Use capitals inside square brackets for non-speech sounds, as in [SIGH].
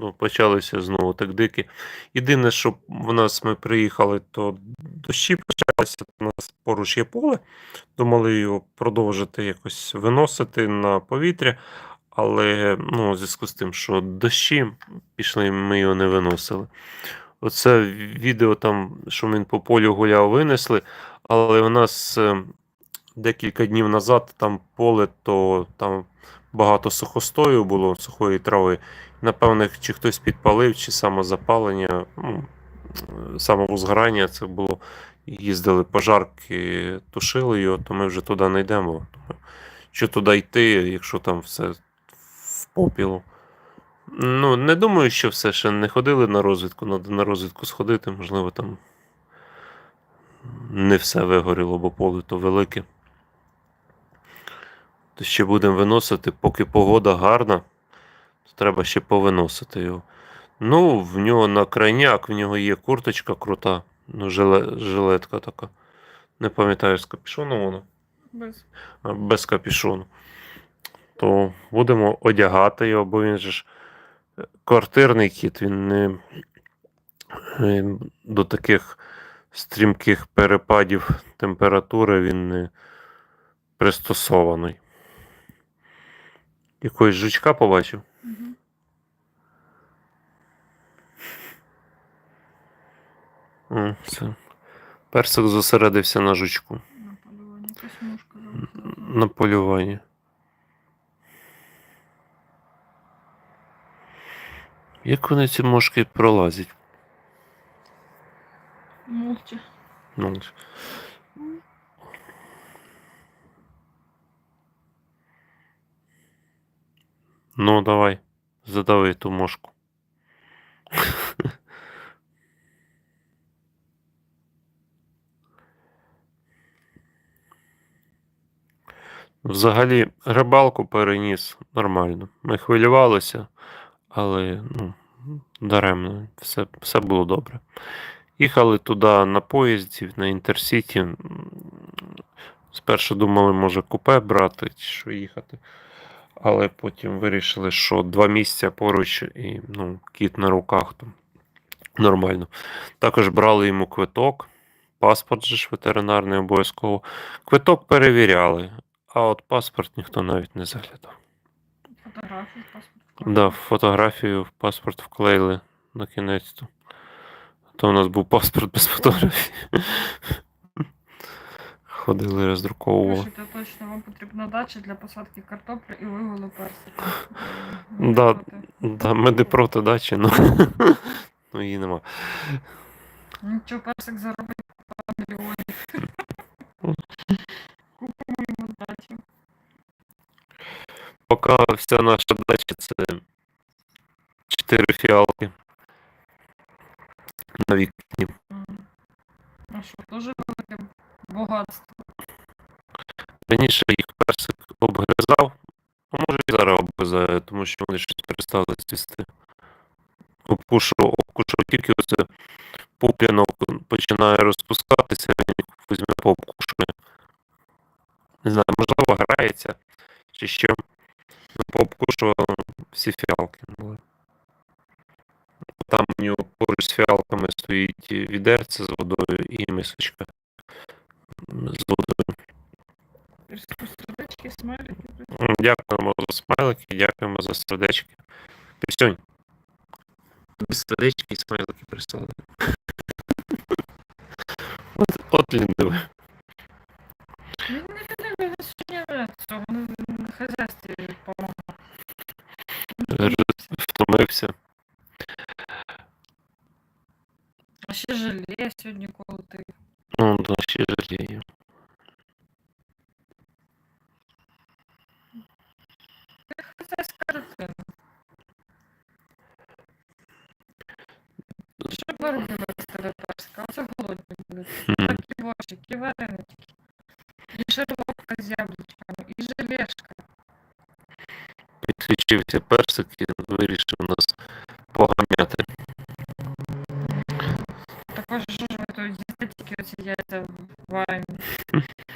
ну, почалися знову так дикі. Єдине, що в нас ми приїхали, то дощі почалися, у нас поруч є поле. Думали його продовжити якось виносити на повітря. Але ну, у зв'язку з тим, що дощі пішли, ми його не виносили. Оце відео там, що він по полю гуляв, винесли, але у нас е, декілька днів назад там поле, то там багато сухостою було, сухої трави. Напевне, чи хтось підпалив, чи самозапалення, ну, самовозгорання це було. Їздили пожарки, тушили його, то ми вже туди не йдемо. Що туди йти, якщо там все в попілу. Ну, не думаю, що все ще не ходили на розвідку. Треба на розвідку сходити, можливо, там не все вигоріло, бо поле то велике. Ще будемо виносити, поки погода гарна, то треба ще повиносити його. Ну, в нього на крайняк, в нього є курточка крута, ну, жилетка така. Не пам'ятаю, з капюшоном вона Без. без капюшону. То будемо одягати його, бо він же ж е, квартирний кіт, він не е, до таких стрімких перепадів температури він не пристосований. Якогось жучка побачив? Угу. М, Все. Персик зосередився на жучку. На залетіла. На полюванні. Як вони ці мошки пролазять? Мовча. Ну, Ну, давай, задави ту мошку. Взагалі, рибалку переніс нормально. Ми хвилювалися, але ну, даремно, все, все було добре. Їхали туди на поїзді, на Інтерсіті. Спершу думали, може, купе брати, чи що їхати. Але потім вирішили, що два місця поруч і ну, кіт на руках там нормально. Також брали йому квиток, паспорт же ж ветеринарний обов'язково. Квиток перевіряли, а от паспорт ніхто навіть не заглядав. Фотографії, паспорт. Да, фотографію в паспорт вклеїли на кінець. То, то у нас був паспорт без фотографії. Ходили, роздруковували. Пишете точно, вам потрібна дача для посадки картоплі і вигулу персика. Да. Да, ми не проти дачі, ну, ну її нема. Нічого, персик заробить пару мільйонів. Купимо йому дачу. Поки вся наша дача це 4 фіалки на вікні. А що, дуже велике багатство. Раніше їх персик обгризав, а може і зараз обгризає, тому що вони щось перестали цвісти. Обкушував, обкушував тільки оце пуплянок починає розпускатися, він візьме пообкушує. Не знаю, можливо, грається, чи що. Ну, Пообкушував всі фіалки. Там у нього поруч з фіалками стоїть відерце з водою і мисочка сердечки, смайлики. Дякуємо за смайлики, дякуємо за сердечки. Пісюнь. Без сердечки і смайлики прислали. От, от ліндиве. Він не він сьогодні цього на хазяйстві допомагав. Втомився. А ще жаліє сьогодні колотив. Ну, да, ще жалію. Хазяйська дитина. Що ви робили старе персика? Оце голодні були. Мгм. Такі борщики, і вареники. І шарлотка з яблучками, і желешка. Підключився персик і вирішив нас поганяти. я там в [LAUGHS]